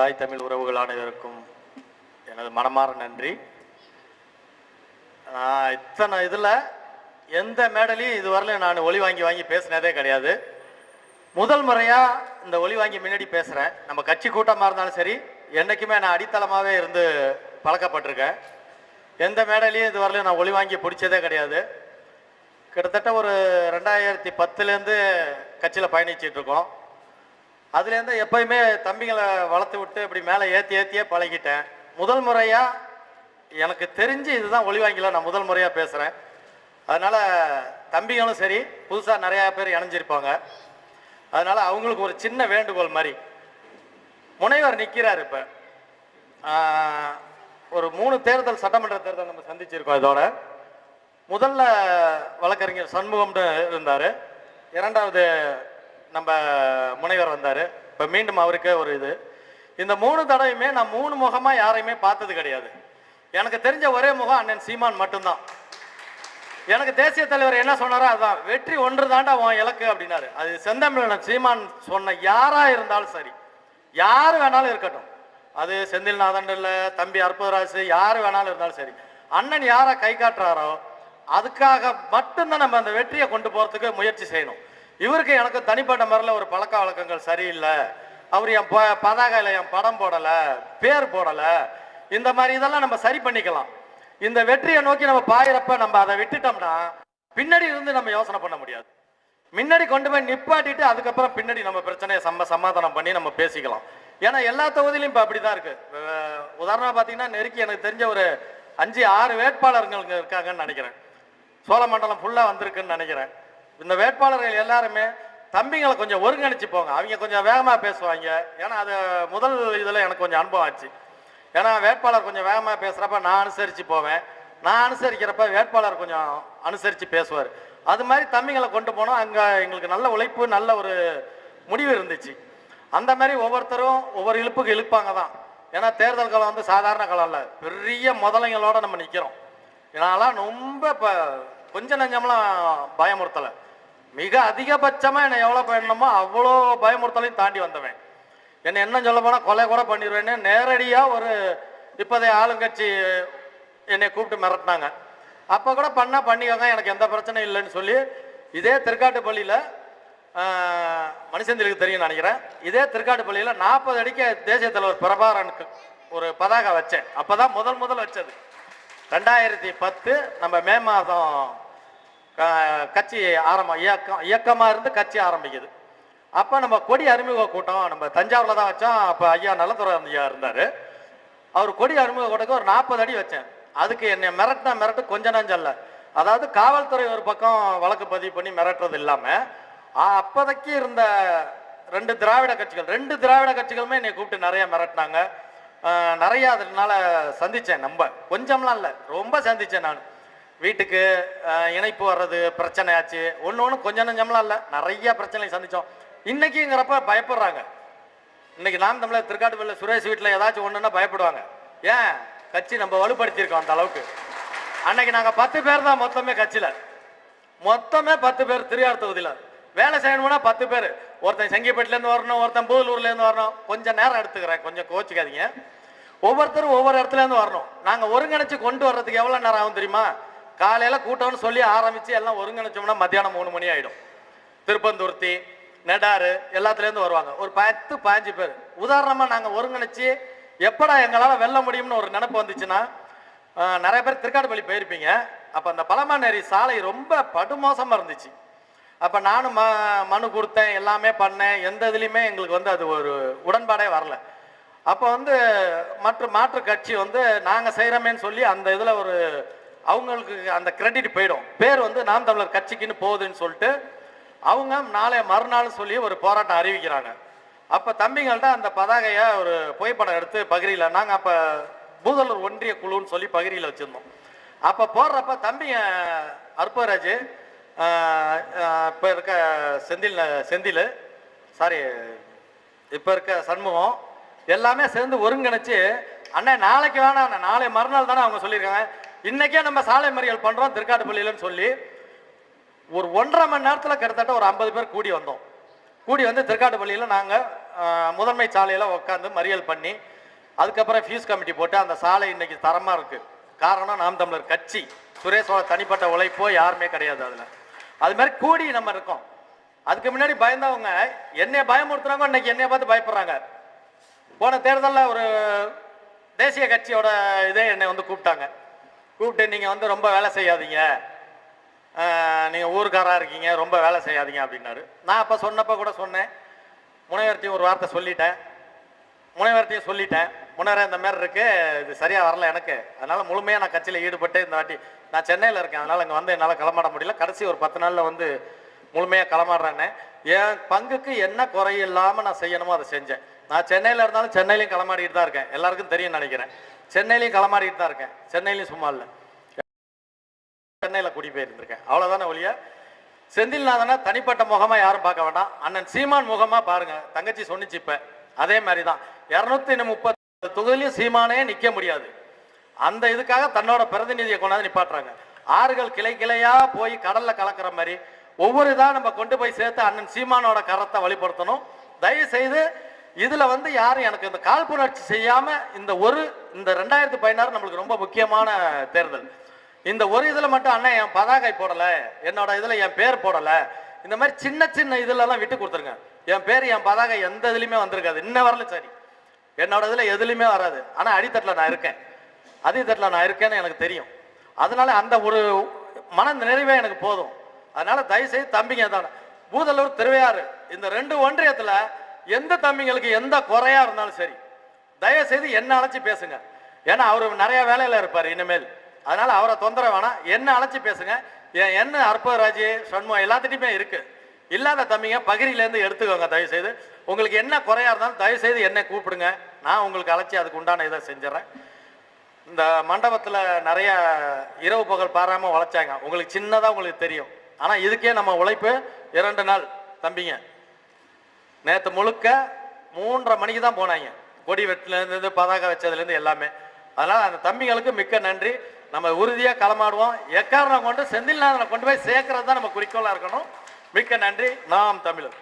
தாய் தமிழ் உறவுகள் அனைவருக்கும் எனது மனமார நன்றி. நான் இத்தனை இதில் எந்த மேடலையும் இதுவரையிலும் நான் ஒளி வாங்கி வாங்கி பேசினதே கிடையாது. முதல் முறையாக இந்த ஒளி வாங்கி முன்னாடி பேசுகிறேன் நம்ம கட்சி கூட்டமாக இருந்தாலும் சரி என்றைக்குமே நான் அடித்தளமாகவே இருந்து பழக்கப்பட்டிருக்கேன். எந்த மேடையிலையும் இதுவரையிலும் நான் ஒளி வாங்கி பிடிச்சதே கிடையாது. கிட்டத்தட்ட ஒரு ரெண்டாயிரத்தி பத்துலேருந்து கட்சியில் பயணிச்சிட்ருக்கோம் அதுலேருந்து எப்பயுமே தம்பிங்களை வளர்த்து விட்டு இப்படி மேலே ஏற்றி ஏற்றியே பழகிட்டேன். முதல் முறையாக எனக்கு தெரிஞ்சு இதுதான் ஒளிவாங்கில நான் முதல் முறையாக பேசுகிறேன் அதனால் தம்பிகளும் சரி புதுசாக நிறையா பேர் இணைஞ்சிருப்பாங்க. அதனால் அவங்களுக்கு ஒரு சின்ன வேண்டுகோள் மாதிரி. முனைவர் நிற்கிறார் இப்போ. ஒரு மூணு தேர்தல் சட்டமன்ற தேர்தல் நம்ம சந்திச்சிருக்கோம் இதோட. முதல்ல வழக்கறிஞர் சண்முகம்னு இருந்தார். இரண்டாவது நம்ம முனைவர் வந்தார். இப்போ மீண்டும் அவருக்கே ஒரு இது. இந்த மூணு தடவையுமே நான் மூணு முகமாக யாரையுமே பார்த்தது கிடையாது. எனக்கு தெரிஞ்ச ஒரே முகம் அண்ணன் சீமான் மட்டும்தான். எனக்கு தேசிய தலைவர் என்ன சொன்னாரோ அதுதான். வெற்றி ஒன்று தாண்டா உன் இலக்கு அப்படின்னாரு. அது செந்தமிழன் சீமான் சொன்ன யாராக இருந்தாலும் சரி. யார் வேணாலும் இருக்கட்டும். அது செந்தில்நாதன் இல்லை தம்பி அற்புதராஜ் யார் வேணாலும் இருந்தாலும் சரி. அண்ணன் யாரை கை காட்டுறாரோ அதுக்காக மட்டும்தான் நம்ம அந்த வெற்றியை கொண்டு போகிறதுக்கு முயற்சி செய்யணும். இவருக்கு எனக்கு தனிப்பட்ட முறையில் ஒரு பழக்க வழக்கங்கள் சரியில்லை. அவர் என் ப- என் படம் போடலை பேர் போடலை. இந்த மாதிரி இதெல்லாம் நம்ம சரி பண்ணிக்கலாம். இந்த வெற்றியை நோக்கி நம்ம பாயிறப்ப நம்ம அதை விட்டுட்டோம்னா பின்னாடி இருந்து நம்ம யோசனை பண்ண முடியாது. முன்னாடி கொண்டு போய் நிப்பாட்டிட்டு அதுக்கப்புறம் பின்னாடி நம்ம பிரச்சனையை சம்ம சமாதானம் பண்ணி நம்ம பேசிக்கலாம். ஏன்னா எல்லா தொகுதியிலும் இப்போ அப்படி தான் இருக்குது உதாரணமாக பார்த்தீங்கன்னா நெருக்கி எனக்கு தெரிஞ்ச ஒரு அஞ்சு ஆறு வேட்பாளர்கள் இருக்காங்கன்னு நினைக்கிறேன். சோழமண்டலம் ஃபுல்லாக வந்திருக்குன்னு நினைக்கிறேன். இந்த வேட்பாளர்கள் எல்லாருமே தம்பிங்களை கொஞ்சம் ஒருங்கிணைச்சு போங்க. அவங்க கொஞ்சம் வேகமாக பேசுவாங்க. ஏன்னா அது முதல் இதில் எனக்கு கொஞ்சம் அனுபவம் ஆச்சு. ஏன்னா வேட்பாளர் கொஞ்சம் வேகமாக பேசுகிறப்ப நான் அனுசரித்து போவேன். நான் அனுசரிக்கிறப்ப வேட்பாளர் கொஞ்சம் அனுசரித்து பேசுவார். அது மாதிரி தம்பிங்களை கொண்டு போனோம். அங்கே எங்களுக்கு நல்ல உழைப்பு நல்ல ஒரு முடிவு இருந்துச்சு. அந்த மாதிரி ஒவ்வொருத்தரும் ஒவ்வொரு இழுப்புக்கு இழுப்பாங்க தான். ஏன்னா தேர்தல் காலம் வந்து சாதாரண காலம் இல்லை. பெரிய முதலைங்களோட நம்ம நிற்கிறோம் இதனாலாம் ரொம்ப இப்போ கொஞ்சம் நஞ்சம்லாம் பயமுறுத்தலை. மிக அதிகபட்சமாக என்னை எவ்வளோ பயணமோ அவ்வளோ பயமுறுத்தலையும் தாண்டி வந்தவன். என்ன என்ன சொல்ல போனால் கொலை கூட பண்ணிடுவேன்னு நேரடியாக ஒரு இப்போதைய ஆளுங்கட்சி என்னை கூப்பிட்டு மிரட்டினாங்க. அப்போ கூட பண்ணால் பண்ணிக்கோங்க எனக்கு எந்த பிரச்சனையும் இல்லைன்னு சொல்லி இதே திருக்காட்டுப்பள்ளியில் மனுஷந்திலுக்கு தெரியும் நினைக்கிறேன். இதே திருக்காட்டுப்பள்ளியில் நாற்பது அடிக்க தேசிய தலைவர் பிரபாரனுக்கு ஒரு பதாக வச்சேன். அப்போ தான் முதல் முதல் வச்சது. ரெண்டாயிரத்தி பத்து நம்ம மே மாதம் கட்சி ஆரம்பம் இயக்கம் இயக்கமாக இருந்து கட்சி ஆரம்பிக்குது. அப்போ நம்ம கொடி அறிமுக கூட்டம் நம்ம தஞ்சாவூரில் தான் வச்சோம். அப்போ ஐயா நல்லதுறை ஐயா இருந்தார். அவர் கொடி அறிமுக கூட்டத்துக்கு ஒரு நாற்பது அடி வச்சேன். அதுக்கு என்னை மிரட்டினா மிரட்டு கொஞ்ச நஞ்சல்ல அதாவது காவல்துறை ஒரு பக்கம் வழக்கு பதிவு பண்ணி மிரட்டுறது இல்லாமல் அப்போதைக்கு இருந்த ரெண்டு திராவிட கட்சிகள் ரெண்டு திராவிட கட்சிகளுமே என்னை கூப்பிட்டு நிறைய மிரட்டினாங்க. நிறையா நிறைய அதனால சந்தித்தேன் நம்ம கொஞ்சம்லாம் இல்லை ரொம்ப சந்தித்தேன் நான். வீட்டுக்கு இணைப்பு வர்றது பிரச்சனை ஆச்சு. ஒன்று ஒன்று கொஞ்சம் நஞ்சம்லாம் இல்லை. நிறைய பிரச்சனை சந்தித்தோம் இன்னைக்குங்கிறப்ப பயப்படுறாங்க. இன்னைக்கு நாம் தமிழர் திருக்காட்டுப்பள்ளியில் சுரேஷ் வீட்டில் ஏதாச்சும் ஒன்றுன்னா பயப்படுவாங்க. ஏன்? கட்சி நம்ம வலுப்படுத்தியிருக்கோம் அந்த அளவுக்கு. அன்னைக்கு நாங்கள் பத்து பேர் தான் மொத்தமே கட்சியில். மொத்தமே பத்து பேர் திருயார் தொகுதியில். வேலை செய்யணும்னா பத்து பேர். ஒருத்தன் செங்கிப்பேட்டிலேருந்து வரணும் ஒருத்தன் பூதலூர்லேருந்து வரணும். கொஞ்சம் நேரம் எடுத்துக்கிறேன். கொஞ்சம் கோச்சிக்காதீங்க ஒவ்வொருத்தரும் ஒவ்வொரு இடத்துலேருந்து வரணும். நாங்கள் ஒருங்கிணைச்சு கொண்டு வர்றதுக்கு எவ்வளோ நேரம் ஆகும் தெரியுமா? காலையில் கூட்டம்னு சொல்லி ஆரம்பித்து எல்லாம் ஒருங்கிணைச்சோம்னா மத்தியானம் மூணு மணி ஆகிடும் திருப்பந்துருத்தி நெடாறு எல்லாத்துலேருந்து வருவாங்க. ஒரு பத்து பாஞ்சு பேர். உதாரணமாக நாங்கள் ஒருங்கிணைச்சி எப்படா எங்களால் வெல்ல முடியும்னு ஒரு நினப்பு வந்துச்சுன்னா நிறைய பேர் திருக்காட்டுப்பள்ளி போயிருப்பீங்க. அப்போ அந்த பழமாநேரி சாலை ரொம்ப படுமோசமாக இருந்துச்சு. அப்போ நானும் ம மனு கொடுத்தேன் எல்லாமே பண்ணேன். எந்த இதுலேயுமே எங்களுக்கு வந்து அது ஒரு உடன்பாடே வரல. அப்போ வந்து மற்ற மாற்று கட்சி வந்து நாங்கள் செய்கிறோமேன்னு சொல்லி அந்த இதில் ஒரு அவங்களுக்கு அந்த கிரெடிட் போயிடும். பேர் வந்து நாம் தமிழர் கட்சிக்குன்னு போகுதுன்னு சொல்லிட்டு அவங்க நாளை மறுநாள் சொல்லி ஒரு போராட்டம் அறிவிக்கிறாங்க. அப்போ தம்பிங்கள்ட்ட அந்த பதாகையை ஒரு புகைப்படம் எடுத்து பகிரியில் நாங்கள் அப்போ பூதலூர் ஒன்றிய குழுன்னு சொல்லி பகிரியில் வச்சுருந்தோம். அப்போ போடுறப்ப தம்பிங்க அற்பராஜ் இப்போ இருக்க செந்தில் செந்தில் சாரி இப்போ இருக்க சண்முகம் எல்லாமே சேர்ந்து ஒருங்கிணைச்சு அண்ணே நாளைக்கு வேணாம் அண்ணே, நாளை மறுநாள் தானே அவங்க சொல்லியிருக்காங்க. இன்னைக்கே நம்ம சாலை மறியல் பண்ணுறோம் திருக்காட்டுப்பள்ளியிலன்னு சொல்லி ஒரு ஒன்றரை மணி நேரத்தில் கிட்டத்தட்ட ஒரு ஐம்பது பேர் கூடி வந்தோம். கூடி வந்து திருக்காட்டுப்பள்ளியில் நாங்கள் முதன்மை சாலையில் உட்காந்து மறியல் பண்ணி அதுக்கப்புறம் ஃபீஸ் கமிட்டி போட்டு அந்த சாலை இன்னைக்கு தரமாக இருக்கு. காரணம் நாம் தமிழர் கட்சி. சுரேஷோட தனிப்பட்ட உழைப்போ யாருமே கிடையாது அதில். அது மாதிரி கூடி நம்ம இருக்கோம். அதுக்கு முன்னாடி பயந்தவங்க என்னைய பயமுறுத்துறாங்க இன்னைக்கு என்னைய பார்த்து பயப்படுறாங்க. போன தேர்தலில் ஒரு தேசிய கட்சியோட இதே என்னை வந்து கூப்பிட்டாங்க. கூப்பிட்டு நீங்கள் வந்து ரொம்ப வேலை செய்யாதீங்க. நீங்கள் ஊருக்காராக இருக்கீங்க ரொம்ப வேலை செய்யாதீங்க அப்படின்னாரு. நான் அப்போ சொன்னப்போ கூட சொன்னேன். முனைவர்த்தியும் ஒரு வார்த்தை சொல்லிட்டேன். முனைவர்த்தியும் சொல்லிட்டேன். முன்னரே இந்த மாதிரி இருக்குது இது சரியாக வரல எனக்கு. அதனால் முழுமையாக நான் கட்சியில் ஈடுபட்டு இந்த வாட்டி நான் சென்னையில் இருக்கேன். அதனால் இங்கே வந்து என்னால் களமாட முடியல. கடைசி ஒரு பத்து நாளில் வந்து முழுமையாக களமாடுறேன்னு என் பங்குக்கு என்ன குறை இல்லாமல் நான் செய்யணுமோ அதை செஞ்சேன். நான் சென்னையில் இருந்தாலும் சென்னையிலையும் களமாடிட்டு தான் இருக்கேன். எல்லாருக்கும் தெரியும் நினைக்கிறேன். சென்னையிலையும் களமாறிட்டு தான் இருக்கேன். சென்னையிலையும் சும்மா இல்லை. சென்னையில் குடி போயிருந்திருக்கேன். அவ்வளோதானே ஒழிய செந்தில்நாதனை தனிப்பட்ட முகமாக யாரும் பார்க்க வேண்டாம். அண்ணன் சீமான் முகமாக பாருங்க. தங்கச்சி சொன்னிச்சு இப்போ. அதே மாதிரி தான் இரநூத்தி முப்பது தொகுதியிலையும் சீமானே நிற்க முடியாது. அந்த இதுக்காக தன்னோட பிரதிநிதியை கொண்டாந்து நிப்பாட்டுறாங்க. ஆறுகள் கிளை கிளையாக போய் கடலில் கலக்கிற மாதிரி ஒவ்வொரு இதாக நம்ம கொண்டு போய் சேர்த்து அண்ணன் சீமானோட கரத்தை வழிபடுத்தணும். தயவு செய்து இதில் வந்து யாரும் எனக்கு இந்த காழ்ப்புணர்ச்சி செய்யாமல் இந்த ஒரு இந்த ரெண்டாயிரத்தி பதினாறு நம்மளுக்கு ரொம்ப முக்கியமான தேர்தல். இந்த ஒரு இதில் மட்டும் அண்ணன் என் பதாகை போடலை என்னோட இதில் என் பேர் போடலை இந்த மாதிரி சின்ன சின்ன இதிலலாம் எல்லாம் விட்டு கொடுத்துருங்க. என் பேர் என் பதாகை எந்த இதுலையுமே வந்திருக்காது. இன்ன வரலும் சரி. என்னோட இதில் எதுலையுமே வராது. ஆனால் அடித்தட்டில் நான் இருக்கேன். அடித்தட்டுல நான் இருக்கேன்னு எனக்கு தெரியும். அதனால அந்த ஒரு மன நிறைவே எனக்கு போதும். அதனால தயவு செய்து தம்பிங்க தான் பூதலூர் திருவையாறு. இந்த ரெண்டு ஒன்றியத்தில் எந்த தம்பிங்களுக்கு எந்த குறையா இருந்தாலும் சரி தயவு செய்து என்ன அழைச்சி பேசுங்க. ஏன்னா அவர் நிறைய வேலையில இருப்பார் இனிமேல். அதனால அவரை தொந்தரவு வேணாம். என்ன அழைச்சி பேசுங்க. என் என்ன அற்பராஜ் சண்முகம் எல்லாத்திட்டையுமே இருக்கு. இல்லாத தம்பிங்க பகிரிலேருந்து எடுத்துக்கோங்க தயவு செய்து உங்களுக்கு என்ன குறையா இருந்தாலும் தயவு செய்து என்னை கூப்பிடுங்க. நான் உங்களுக்கு அழைச்சி அதுக்கு உண்டான இதை செஞ்சிடறேன். இந்த மண்டபத்தில் நிறைய இரவு பகல் பாராம உழைச்சாங்க. உங்களுக்கு சின்னதாக உங்களுக்கு தெரியும். ஆனால் இதுக்கே நம்ம உழைப்பு இரண்டு நாள் தம்பிங்க. நேற்று முழுக்க மூன்றரை மணிக்கு தான் போனாங்க. கொடி வெட்டிலேருந்து பதாகை வச்சதுலேருந்து எல்லாமே. அதனால் அந்த தம்பிங்களுக்கு மிக்க நன்றி. நம்ம உறுதியாக களமாடுவோம். எக்காரணம் கொண்டு செந்தில்நாதனை கொண்டு போய் சேர்க்கறது தான் நம்ம குறிக்கோளாக இருக்கணும். மிக்க நன்றி. நாம் தமிழர்.